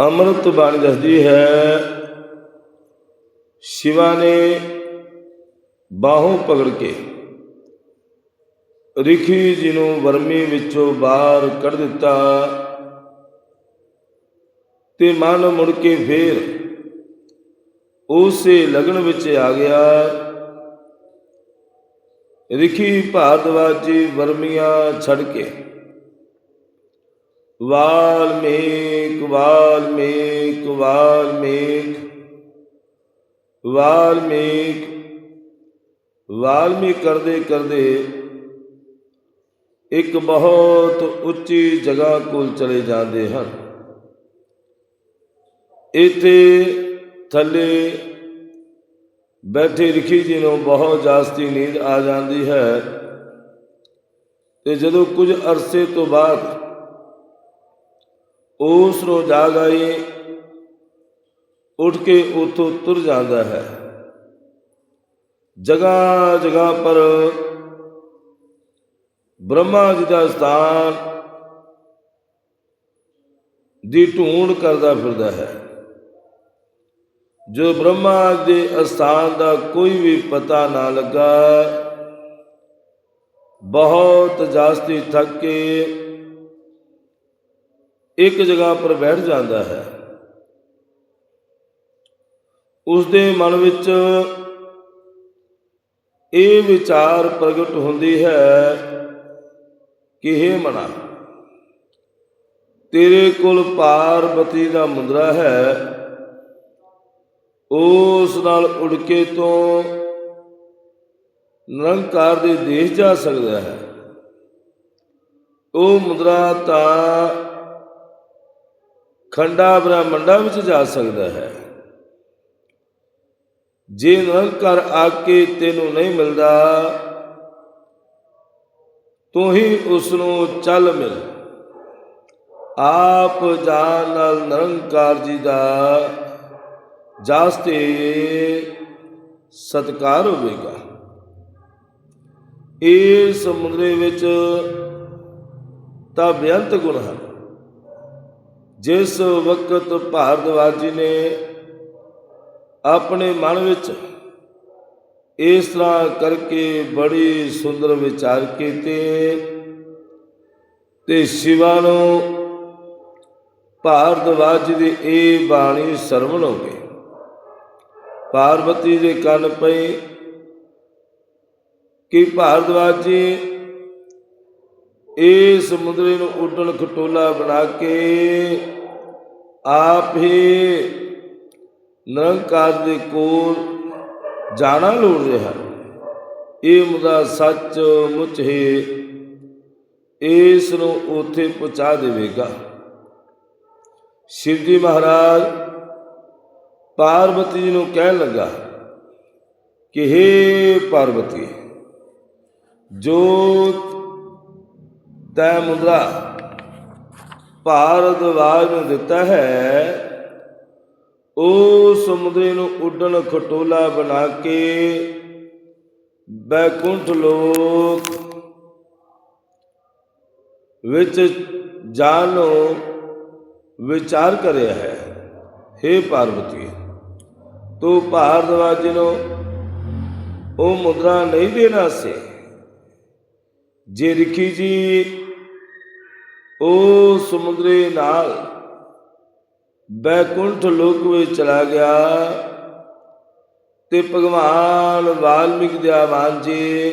ਅੰਮ੍ਰਿਤ ਬਾਣੀ ਦੱਸਦੀ ਹੈ, ਸ਼ਿਵਾ ਨੇ ਬਾਹੋਂ ਪਕੜ ਕੇ ਰਿਖੀ ਜੀ ਨੂੰ ਵਰਮੀ ਵਿੱਚੋਂ ਬਾਹਰ ਕੱਢ ਦਿੱਤਾ ਤੇ ਮਨ ਮੁੜ ਕੇ ਫੇਰ ਉਸੇ ਲਗਨ ਵਿੱਚ ਆ ਗਿਆ। ਰਿਖੀ ਭਾਰਦਵਾਜੀ ਵਰਮੀਆਂ ਛੱਡ ਕੇ ਵਾਲਮੀਕ ਵਾਲਮੀਕ ਵਾਲਮੀਕ ਵਾਲਮੀਕ ਵਾਲਮੀਕ ਕਰਦੇ ਕਰਦੇ ਇੱਕ ਬਹੁਤ ਉੱਚੀ ਜਗ੍ਹਾ ਕੋਲ ਚਲੇ ਜਾਂਦੇ ਹਨ। ਇੱਥੇ ਥੱਲੇ ਬੈਠੇ ਰਿਖੀ ਜੀ ਨੂੰ ਬਹੁਤ ਜਾਸਤੀ ਨੀਂਦ ਆ ਜਾਂਦੀ ਹੈ ਤੇ ਜਦੋਂ ਕੁਝ ਅਰਸੇ ਤੋਂ ਬਾਅਦ ਉਸ ਨੂੰ ਜਾਗ ਉੱਠ ਕੇ ਉਥੋਂ ਤੁਰ ਜਾਂਦਾ ਹੈ। ਜਗ੍ਹਾ ਜਗ੍ਹਾ ਪਰ ਬ੍ਰਹਮਾ ਜੀ ਦਾ ਸਥਾਨ ਦੀ ਢੂੰਡ ਕਰਦਾ ਫਿਰਦਾ ਹੈ। ਜੋ ਬ੍ਰਹਮਾ ਦੇ ਅਸਥਾਨ ਦਾ ਕੋਈ ਵੀ ਪਤਾ ਨਾ ਲੱਗਾ, ਬਹੁਤ ਜਾਸਤੀ ਥੱਕ ਕੇ ਇੱਕ ਜਗ੍ਹਾ ਪਰ ਬੈਠ ਜਾਂਦਾ ਹੈ। ਉਸ ਦੇ ਮਨ ਵਿੱਚ ਇਹ ਵਿਚਾਰ ਪ੍ਰਗਟ ਹੁੰਦੀ ਹੈ ਕਿ हे ਮਨਾ, ਤੇਰੇ ਕੋਲ ਪਾਰਬਤੀ ਦਾ ਮੁੰਦਰਾ ਹੈ। ਉਸ ਨਾਲ ਉੜ ਤੋਂ ਨਿਰੰਕਾਰ ਦੇ ਦੇਸ਼ ਜਾ ਸਕਦਾ ਹੈ। ਉਹ ਮੁਦਰਾ ਤਾਂ ਖੰਡਾ ਬ੍ਰਹਮੰਡਾ ਵਿੱਚ ਜਾ ਸਕਦਾ ਹੈ। ਜੇ ਨਿਰੰਕਾਰ ਆ ਕੇ ਤੈਨੂੰ ਨਹੀਂ ਮਿਲਦਾ, ਤੂੰ ਹੀ ਉਸ ਨੂੰ ਚੱਲ ਮਿਲ। ਆਪ ਜਾਨ ਨਾਲ ਨਿਰੰਕਾਰ ਜੀ ਦਾ ਜਾਸਤੇ ਸਤਕਾਰ ਹੋਵੇਗਾ। ਇਸ ਸਮੁੰਦਰੇ ਵਿੱਚ ਤਾਂ ਬੇਅੰਤ ਗੁਣ ਹਨ। ਜਿਸ ਵਕਤ ਭਾਰਦਵਾਜੀ ਨੇ ਆਪਣੇ ਮਨ ਵਿੱਚ ਇਸ ਤਰ੍ਹਾਂ ਕਰਕੇ ਬੜੀ ਸੁੰਦਰ ਵਿਚਾਰ ਕੀਤੇ ਤੇ ਸ਼ਿਵਾ ਨੂੰ ਭਾਰਦਵਾਜ ਦੀ ਇਹ ਬਾਣੀ ਸਰਵਣ ਹੋ ਗਈ। ਪਾਰਵਤੀ ਦੇ ਕੰਨ ਪਈ ਕਿ ਭਾਰਦਵਾਜੀ ਇਹ ਸਮੁੰਦਰੇ ਨੂੰ ਉੱਡਣ ਖਟੋਲਾ ਬਣਾ ਕੇ ਆਪ ਹੀ ਨਿਰੰਕਾਰ ਦੇ ਕੋਲ ਜਾਣਾ ਲੋੜ ਰਿਹਾ। ਇਹ ਮੁਦਾ ਸੱਚ ਮੁੱਚ ਹੈ। ਇਸ ਨੂੰ ਉਥੇ ਪਹੁੰਚਾ ਦੇਵੇਗਾ। ਸ਼ਿਵ ਜੀ ਮਹਾਰਾਜ ਪਾਰਵਤੀ ਜੀ ਨੂੰ ਕਹਿਣ ਲੱਗਾ ਕਿ हे ਪਾਰਵਤੀ ਜੋ ਤੈ ਮੁੰਦਰਾ ਭਾਰਦਵਾਜ ਨੂੰ ਦਿੱਤਾ ਹੈ। ਉਹ ਸਮੁੰਦਰੇ ਨੂੰ ਉੱਡਣ ਖਟੋਲਾ ਬਣਾ ਕੇ ਬੈਕੁੰਠ ਲੋਕ ਵਿੱਚ ਜਾਨੋ ਵਿਚਾਰ ਕਰਿਆ ਹੈ। हे ਪਾਰਵਤੀ ਤੂੰ ਭਾਰਦਵਾਜ ਨੂੰ ਉਹ ਮੁਦਰਾ ਨਹੀਂ ਦੇਣਾ ਸੀ। ਜੇ ਰਿਖੀ ਜੀ ਉਹ ਸਮੁੰਦਰੇ ਨਾਲ ਬੈਕੁੰਠ ਲੋਕ ਵਿੱਚ ਚਲਾ ਗਿਆ ਤੇ ਭਗਵਾਨ ਵਾਲਮੀਕ ਦੇ ਆਵਾਨ ਜੀ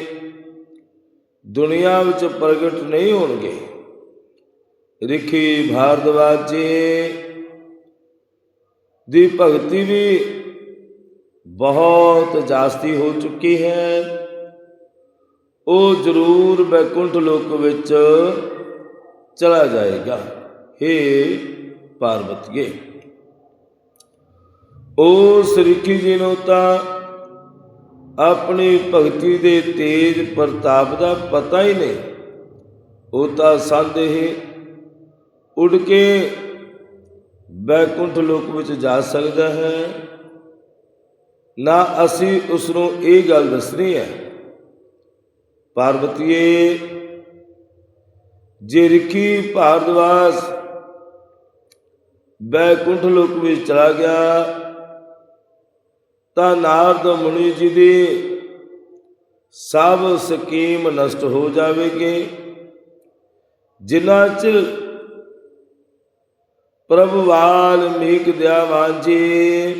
ਦੁਨੀਆ ਵਿੱਚ ਪ੍ਰਗਟ ਨਹੀਂ ਹੋਣਗੇ। ਰਿਖੀ ਭਾਰਦਵਾਜ ਜੀ ਦੀ ਭਗਤੀ ਵੀ ਬਹੁਤ ਜਾਸਤੀ ਹੋ ਚੁੱਕੀ ਹੈ। ਉਹ ਜ਼ਰੂਰ ਬੈਕੁੰਠ ਲੋਕ ਵਿੱਚ ਚਲਾ ਜਾਏਗਾ। हे ਪਾਰਵਤੀਏ ਉਹ ਰਿਖੀ ਜੀ ਨੂੰ ਤਾਂ ਆਪਣੀ ਭਗਤੀ ਦੇ ਤੇਜ ਪ੍ਰਤਾਪ ਦਾ ਪਤਾ ਹੀ ਨਹੀਂ। ਉਹ ਤਾਂ ਸੰਧ ਸੰਦੇਹ ਉੱਡ ਕੇ ਬੈਕੁੰਠ ਲੋਕ ਵਿੱਚ ਜਾ ਸਕਦਾ ਹੈ। ਨਾ ਅਸੀਂ ਉਸ ਨੂੰ ਇਹ ਗੱਲ ਦੱਸਣੀ ਹੈ। ਪਾਰਵਤੀਏ ਜੇ ਰਿਖੀ ਭਾਰਦਵਾਸ ਬੈਕੁੰਠ ਲੋਕ ਵਿੱਚ ਚਲਾ ਗਿਆ, ਤਾਂ ਨਾਰਦ ਮੁਨੀ ਜੀ ਦੀ ਸਭ ਸਕੀਮ ਨਸ਼ਟ ਹੋ ਜਾਵੇਗੀ। ਜਿਨ੍ਹਾਂ ਚ ਪ੍ਰਭੂ ਵਾਲਮੀਕ ਦਿਆਵਾਨ ਜੀ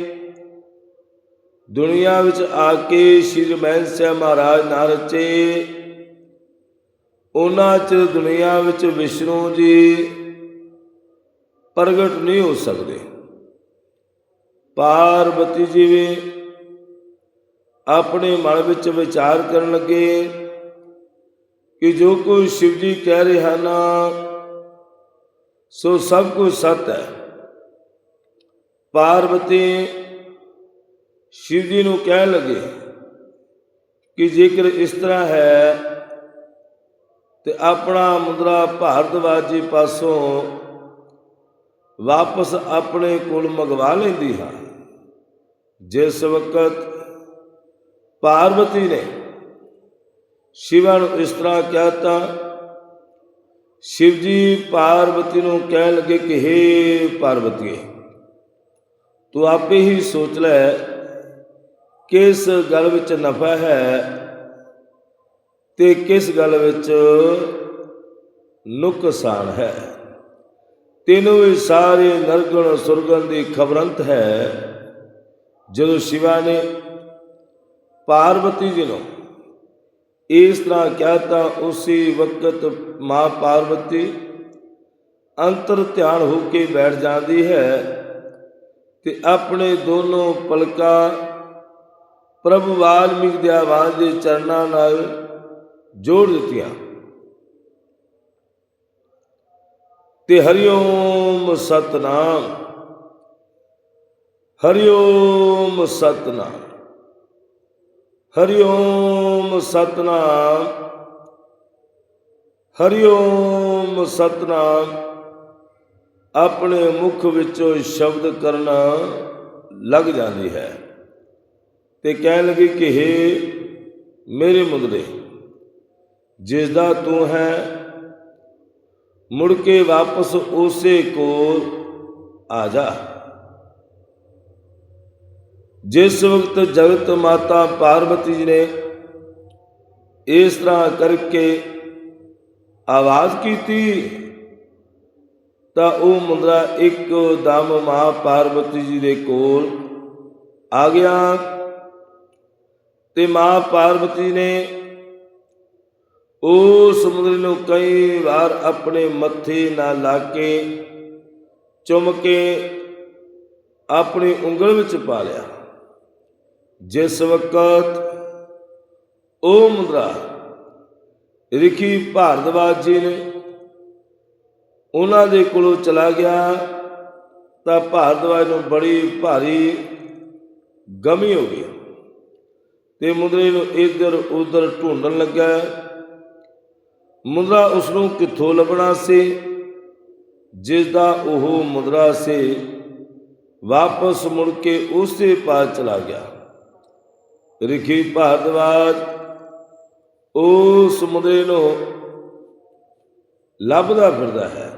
ਦੁਨੀਆ ਵਿੱਚ ਆ ਕੇ ਸ਼੍ਰੀ ਮਹਿਨ ਸਾਹਿਬ ਮਹਾਰਾਜ ਨਾ ਰਚੇ। ਉਹਨਾਂ ਚ ਦੁਨੀਆ ਵਿੱਚ ਵਿਸ਼ਨੂੰ ਜੀ ਪ੍ਰਗਟ ਨਹੀਂ ਹੋ ਸਕਦੇ। ਪਾਰਵਤੀ ਜੀ ਵੀ ਆਪਣੇ ਮਨ ਵਿੱਚ ਵਿਚਾਰ ਕਰਨ ਲੱਗੇ ਕਿ ਜੋ ਕੁਝ ਸ਼ਿਵ ਜੀ ਕਹਿ ਰਹੇ ਹਨ, ਸੋ ਸਭ ਕੁਝ ਸਤ ਹੈ। ਪਾਰਵਤੀ ਸ਼ਿਵ ਜੀ ਨੂੰ ਕਹਿਣ ਲੱਗੇ ਕਿ ਜੇਕਰ ਇਸ ਤਰ੍ਹਾਂ ਹੈ ਤੇ ਆਪਣਾ ਮੁੰਦਰਾ ਭਾਰਤਵਾਜੀ ਪਾਸੋਂ ਵਾਪਸ ਆਪਣੇ ਕੋਲ ਮੰਗਵਾ ਲੈਂਦੀ ਹਾਂ। ਜਿਸ ਵਕਤ ਪਾਰਵਤੀ ਨੇ ਸ਼ਿਵਾ ਨੂੰ ਇਸ ਤਰ੍ਹਾਂ ਕਿਹਾ ਤਾਂ ਸ਼ਿਵ ਜੀ ਪਾਰਵਤੀ ਨੂੰ ਕਹਿਣ ਲੱਗੇ ਕਿ हे ਪਾਰਵਤੀਏ, ਤੂੰ ਆਪੇ ਹੀ ਸੋਚ ਲੈ ਕਿਸ ਗੱਲ ਵਿੱਚ ਨਫਾ ਹੈ ਤੇ ਕਿਸ ਗੱਲ ਵਿੱਚ ਨੁਕਸਾਨ ਹੈ? ਤੈਨੂੰ ਵੀ ਸਾਰੇ ਨਰਗਣ ਸੁਰਗਣ ਦੀ ਖਬਰੰਤ ਹੈ, ਜਦੋਂ ਸ਼ਿਵਾ ਨੇ ਪਾਰਵਤੀ ਜੀ ਨੂੰ ਇਸ ਤਰ੍ਹਾਂ ਕਿਹਾ ਤਾਂ ਉਸੇ ਵਕਤ ਮਾਂ ਪਾਰਵਤੀ ਅੰਤਰ ਧਿਆਨ ਹੋ ਕੇ ਬੈਠ ਜਾਂਦੀ ਹੈ ਤੇ ਆਪਣੇ ਦੋਨੋਂ ਪਲਕਾਂ ਪ੍ਰਭ ਵਾਲਮੀਕ ਦੇ ਆਵਾਜ਼ ਦੇ ਚਰਨਾਂ ਨਾਲ ਜੋੜ ਦਿੱਤੀਆਂ। ਤੇ ਹਰਿਓਮ ਸਤਨਾਮ ਹਰਿਓਮ ਸਤਨਾਮ ਹਰਿਓਮ ਸਤਨਾਮ ਹਰਿਓਮ ਸਤਨਾਮ, ਆਪਣੇ ਮੁਖ ਵਿੱਚੋਂ ਸ਼ਬਦ ਕਰਨਾ ਲੱਗ ਜਾਂਦੀ ਹੈ। ਤੇ ਕਹਿਣ ਲੱਗੀ ਕਿ हे ਮੇਰੇ ਮੁੰਦਰੇ ਜਿਸ ਦਾ ਤੂੰ ਹੈ ਮੁੜ ਕੇ ਵਾਪਸ ਉਸੇ ਕੋਲ ਆ ਜਾ ਜਿਸ ਵਕਤ ਜਗਤ ਮਾਤਾ ਪਾਰਵਤੀ ਜੀ ਨੇ ਇਸ ਤਰ੍ਹਾਂ ਕਰਕੇ ਆਵਾਜ਼ ਕੀਤੀ ਤਾਂ ਉਹ ਮੁੰਦਰਾ ਇੱਕ ਦਮ ਮਾਂ ਪਾਰਵਤੀ ਜੀ ਦੇ ਕੋਲ ਆ ਗਿਆ ਤੇ ਮਾਂ ਪਾਰਵਤੀ ਨੇ ਉਸ ਮੁੰਦਰੇ ਨੂੰ ਕਈ ਵਾਰ ਆਪਣੇ ਮੱਥੇ ਨਾਲ ਲਾ ਕੇ ਚੁੰਮ ਕੇ ਆਪਣੀ ਉਂਗਲ ਵਿੱਚ ਪਾ ਲਿਆ। ਜਿਸ ਵਕਤ ਉਹ ਮੁੰਦਰਾ, ਰਿਖੀ ਭਾਰਦਵਾਜ ਜੀ ਨੇ ਉਹਨਾਂ ਦੇ ਕੋਲੋਂ ਚਲਾ ਗਿਆ ਤਾਂ ਭਾਰਦਵਾਜ ਨੂੰ ਬੜੀ ਭਾਰੀ ਗਮੀ ਹੋ ਗਈ ਤੇ ਮੁੰਦਰੇ ਨੂੰ ਇੱਧਰ ਉੱਧਰ ਢੂੰਡਣ ਲੱਗਾ ਮੁਦਰਾ ਉਸ ਨੂੰ ਕਿੱਥੋਂ ਲੱਭਣਾ ਸੀ? ਜਿਸ ਦਾ ਉਹ ਮੁਦਰਾ ਸੀ, ਵਾਪਸ ਮੁੜ ਕੇ ਉਸੇ ਪਾਸ ਚਲਾ ਗਿਆ। ਰਿਖੀ ਭਾਰਦਵਾਜ, ਉਸ ਮੁੰਡੇ ਨੂੰ ਲੱਭਦਾ ਫਿਰਦਾ ਹੈ।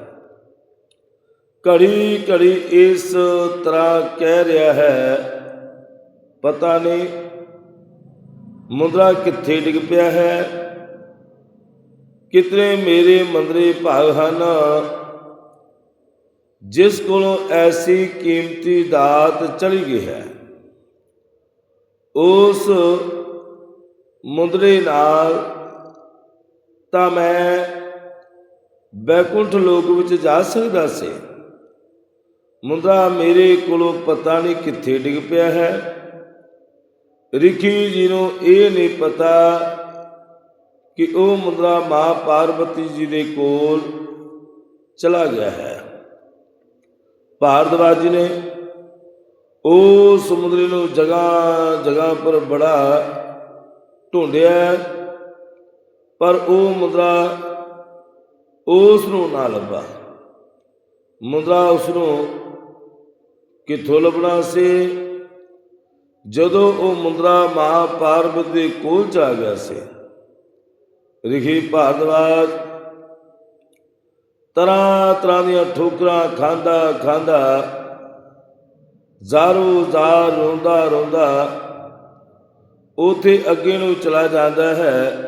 ਘੜੀ ਘੜੀ ਇਸ ਤਰ੍ਹਾਂ ਕਹਿ ਰਿਹਾ ਹੈ, ਪਤਾ ਨਹੀਂ ਮੁੰਦਰਾ ਕਿੱਥੇ ਡਿੱਗ ਪਿਆ ਹੈ। ਕਿਤਨੇ ਮੇਰੇ ਮੰਦਰੇ ਭਾਗ ਹਨ। ਜਿਸ ਕੋਲੋਂ ਐਸੀ ਕੀਮਤੀ ਦਾਤ ਚਲੀ ਗਈ ਹੈ, ਉਸ ਮੁੰਦਰੇ ਨਾਲ ਤਾਂ ਮੈਂ ਬੈਕੁੰਠ ਲੋਕ ਵਿੱਚ ਜਾ ਸਕਦਾ ਸੀ। ਮੁੰਦਰਾ ਮੇਰੇ ਕੋਲੋਂ ਪਤਾ ਨਹੀਂ ਕਿੱਥੇ ਡਿੱਗ ਪਿਆ ਹੈ। ਰਿਖੀ ਜੀ ਨੂੰ ਇਹ ਨਹੀਂ ਪਤਾ ਕਿ ਉਹ ਮੁੰਦਰਾ ਮਾਂ ਪਾਰਵਤੀ ਜੀ ਦੇ ਕੋਲ ਚਲਾ ਗਿਆ ਹੈ। ਭਾਰਦਵਾਜ ਜੀ ਨੇ ਉਹ ਸਮੁੰਦਰੀ ਨੂੰ ਜਗ੍ਹਾ ਜਗ੍ਹਾ ਪਰ ਬੜਾ ਢੂੰਡਿਆ ਪਰ ਉਹ ਮੁੰਦਰਾ ਉਸ ਨੂੰ ਨਾ ਲੱਭਾ। ਮੁੰਦਰਾ ਉਸ ਨੂੰ ਕਿੱਥੋਂ ਲੱਭਣਾ ਸੀ? ਜਦੋਂ ਉਹ ਮੁੰਦਰਾ ਮਾਂ ਪਾਰਵਤੀ ਦੇ ਕੋਲ ਆ ਗਿਆ ਸੀ ਰਿਖੀ ਭਾਰਦਵਾਜ। ਤਰ੍ਹਾਂ ਤਰ੍ਹਾਂ ਦੀਆਂ ਠੋਕਰਾਂ ਖਾਂਦਾ ਖਾਂਦਾ, ਜ਼ਾਰੋ ਜ਼ਾਰ ਰੋਂਦਾ ਰੋਂਦਾ, ਉਥੇ ਅੱਗੇ ਨੂੰ ਚਲਾ ਜਾਂਦਾ ਹੈ।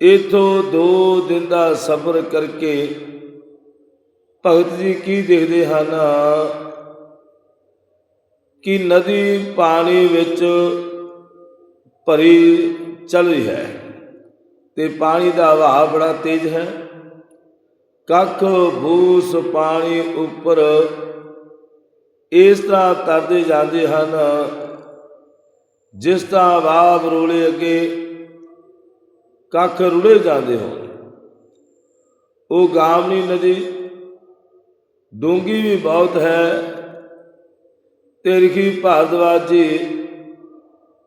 ਇਥੋਂ ਦੋ ਦਿਨ ਦਾ ਸਫ਼ਰ ਕਰਕੇ ਭਗਤ ਜੀ ਕੀ ਦੇਖਦੇ ਹਨ? ਕਿ ਨਦੀ ਪਾਣੀ ਵਿੱਚ ਭਰੀ ਚੱਲ ਰਹੀ ਹੈ। ਤੇ ਪਾਣੀ ਦਾ ਵਹਾਅ ਬੜਾ ਤੇਜ਼ ਹੈ। ਕੱਖ ਬੂਸ ਪਾਣੀ ਉੱਪਰ ਇਸ ਤਰ੍ਹਾਂ ਤਰਦੇ ਜਾਂਦੇ ਹਨ, ਜਿਸ ਤਰ੍ਹਾਂ ਵਾਹ ਰੋਲੇ ਅੱਗੇ ਕੱਖ ਰੁੜੇ ਜਾਂਦੇ ਹੋਣ। ਉਹ ਗਾਮਨੀ ਨਦੀ ਡੂੰਗੀ ਵੀ ਬਹੁਤ ਹੈ ਤੇ ਰਿਖੀ ਭਾਰਦਵਾਜ ਜੀ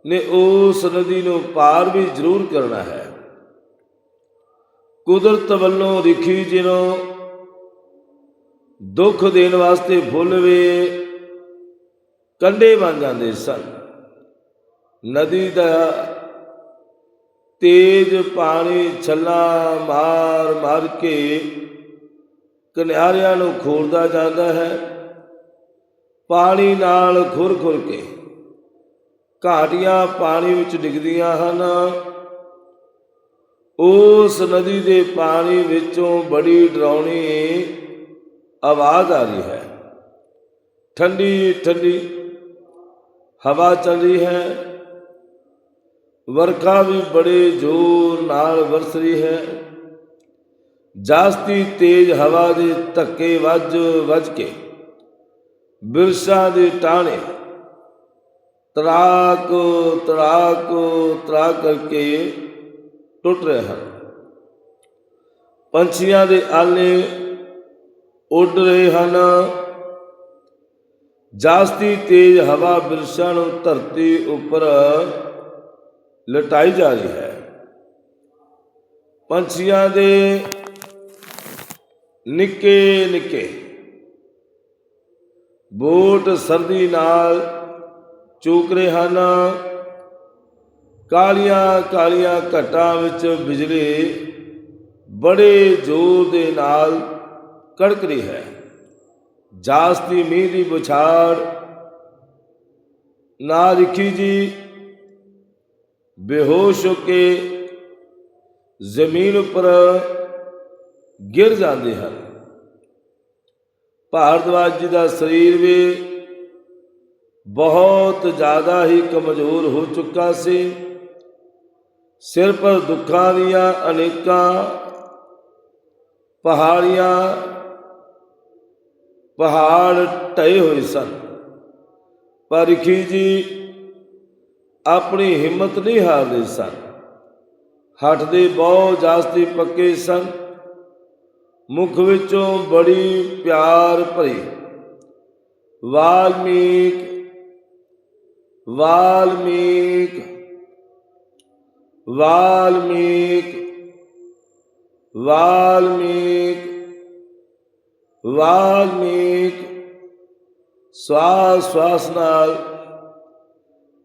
ਨੇ ਉਸ ਨਦੀ ਨੂੰ ਪਾਰ ਵੀ ਜ਼ਰੂਰ ਕਰਨਾ ਹੈ। ਕੁਦਰਤ ਵੱਲੋਂ ਰਿਖੀ ਜੀ ਦੁੱਖ ਦੇਣ ਵਾਸਤੇ ਫੁੱਲ ਵੇ, ਕੰਡੇ ਬਣ ਜਾਂਦੇ ਸਨ। ਨਦੀ ਦਾ ਤੇਜ਼ ਪਾਣੀ ਛੱਲਾ ਮਾਰ ਮਾਰ ਕੇ ਕਿਨਾਰਿਆਂ ਨੂੰ ਖੋਲਦਾ ਜਾਂਦਾ ਹੈ। ਪਾਣੀ ਨਾਲ ਖੁਰ ਖੁਰ ਕੇ ਘਾਟੀਆਂ ਪਾਣੀ ਵਿੱਚ ਡਿੱਗਦੀਆਂ ਹਨ। ਉਸ ਨਦੀ ਦੇ ਪਾਣੀ ਵਿੱਚੋਂ ਬੜੀ ਡਰਾਉਣੀ ਆਵਾਜ਼ ਆ ਰਹੀ ਹੈ। ਠੰਡੀ ਠੰਡੀ ਹਵਾ ਚੱਲ ਰਹੀ ਹੈ। ਵਰਖਾ ਵੀ ਬੜੇ ਜ਼ੋਰ ਨਾਲ ਵਰਸ ਰਹੀ ਹੈ। ਜਾਸਤੀ ਤੇਜ਼ ਹਵਾ ਦੇ ਧੱਕੇ ਵੱਜ ਵੱਜ ਕੇ ਬਿਰਸਾ ਦੇ ਟਾਣੇ ਤਰਾਕ ਤਰਾਕ ਤਰਾ ਕਰਕੇ ਟੁੱਟ ਰਹੇ ਹਨ ਪੰਛੀਆਂ ਦੇ ਆਲੇ ਉੱਡ ਰਹੇ ਹਨ। ਜਾਸਤੀ ਤੇਜ਼ ਹਵਾ ਬਿਰਸਾ ਨੂੰ ਧਰਤੀ ਉੱਪਰ ਲਟਾਈ ਜਾ ਰਹੀ ਹੈ। ਪੰਛੀਆਂ ਦੇ ਨਿੱਕੇ ਨਿੱਕੇ ਬੋਟ ਸਰਦੀ ਨਾਲ ਚੂਕ ਰਹੇ ਹਨ। ਕਾਲੀਆਂ ਕਾਲੀਆਂ ਘਟਾਂ ਵਿੱਚ ਬਿਜਲੀ ਬੜੇ ਜ਼ੋਰ ਦੇ ਨਾਲ ਕੜਕ ਰਹੀ ਹੈ। ਜਾਸਤੀ ਮੀਂਹ ਦੀ ਬੁਛਾੜ ਨਾ ਰਿਖੀ ਜੀ, ਬੇਹੋਸ਼ ਹੋ ਕੇ ਜ਼ਮੀਨ ਉੱਪਰ ਗਿਰ ਜਾਂਦੇ ਹਨ। ਭਾਰਦਵਾਜ ਜੀ ਦਾ ਸਰੀਰ ਵੀ ਬਹੁਤ ਜ਼ਿਆਦਾ ਹੀ ਕਮਜ਼ੋਰ ਹੋ ਚੁੱਕਾ ਸੀ। ਸਿਰ ਪਰ ਦੁੱਖਾਂ ਦੀਆਂ ਅਨੇਕਾਂ ਪਹਾੜੀਆਂ ਪਹਾੜ ਢਏ ਹੋਏ ਸਨ। ਪਰ ਰਿਖੀ ਜੀ ਆਪਣੀ ਹਿੰਮਤ ਨਹੀਂ ਹਾਰਦੇ ਸਨ। ਹੱਠ ਦੇ ਬਹੁਤ ਜਾਸਤੀ ਪੱਕੇ ਸਨ। ਮੁਖ ਵਿੱਚੋਂ ਬੜੀ ਪਿਆਰ ਭਰੀ। ਵਾਲਮੀਕ ਵਾਲਮੀਕ ਵਾਲਮੀਕ ਵਾਲਮੀਕ ਵਾਲਮੀਕ, ਸਵਾਸ ਸਵਾਸ ਨਾਲ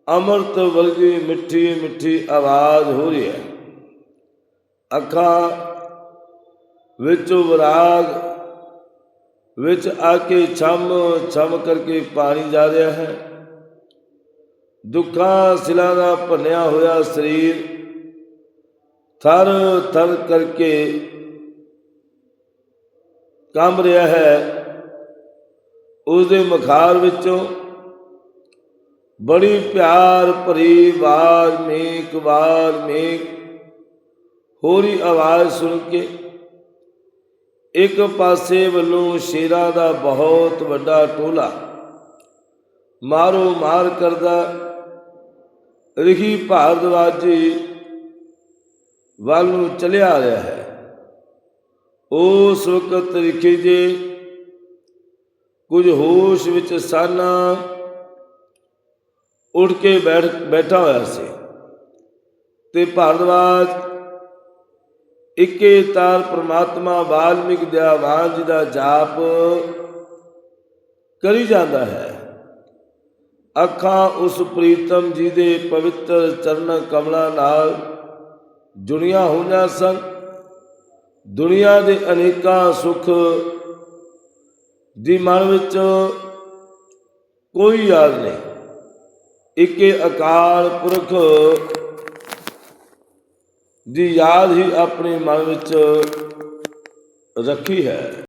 ਅੰਮ੍ਰਿਤ ਵਰਗੀ ਮਿੱਠੀ ਮਿੱਠੀ ਆਵਾਜ਼ ਹੋ ਰਹੀ ਹੈ। ਅੱਖਾਂ ਵਿੱਚ ਵਿਰਾਗ, ਵਿੱਚ ਆ ਕੇ ਛਮ ਛਮ ਕਰਕੇ ਪਾਣੀ ਜਾ ਰਿਹਾ ਹੈ। ਦੁੱਖਾਂ ਸਿਲਾਂ ਦਾ ਭੰਨਿਆ ਹੋਇਆ ਸਰੀਰ ਥਰ ਥਰ ਕਰਕੇ ਕੰਬ ਰਿਹਾ ਹੈ ਉਸ ਦੇ ਮਖਾਰ ਵਿੱਚੋਂ ਬੜੀ ਪਿਆਰ ਭਰੀ ਵਾਰ ਮੇਕ ਵਾਰ ਮੇਕ ਹੋਰੀ ਆਵਾਜ਼ ਸੁਣ ਕੇ ਇੱਕ ਪਾਸੇ ਵੱਲੋਂ ਸ਼ੇਰਾਂ ਦਾ ਬਹੁਤ ਵੱਡਾ ਟੋਲਾ ਮਾਰੋ ਮਾਰ ਕਰਦਾ ਰਿਖੀ ਭਾਰਦਵਾਜੀ ਵੱਲ ਨੂੰ ਚਲਿਆ ਆ ਰਿਹਾ ਹੈ। ਉਸ ਵਕਤ ਰਿਖੀ ਜੀ ਕੁਝ ਹੋਸ਼ ਵਿੱਚ ਸਨ ਉੱਠ ਕੇ ਬੈਠ, ਬੈਠਾ ਹੋਇਆ ਸੀ ਤੇ ਭਾਰਦਵਾਜ ਇੱਕੇ ਤਾਰ ਪ੍ਰਮਾਤਮਾ ਵਾਲਮੀਕ ਦਿਆਵਾਨ ਜੀ ਦਾ ਜਾਪ ਕਰੀ ਜਾਂਦਾ ਹੈ। ਅੱਖਾਂ ਉਸ ਪ੍ਰੀਤਮ ਜੀ ਦੇ ਪਵਿੱਤਰ ਚਰਨ ਕਮਲਾਂ ਨਾਲ ਜੁੜੀਆਂ ਹੋਈਆਂ ਸਨ। ਦੁਨੀਆ ਦੇ ਅਨੇਕਾਂ ਸੁੱਖ ਦੀ ਮਨ ਵਿੱਚ ਕੋਈ ਯਾਦ ਨਹੀਂ। ਇੱਕੇ ਅਕਾਲ ਪੁਰਖ ਦੀ ਯਾਦ ਹੀ ਆਪਣੇ ਮਨ ਵਿੱਚ ਰੱਖੀ ਹੈ।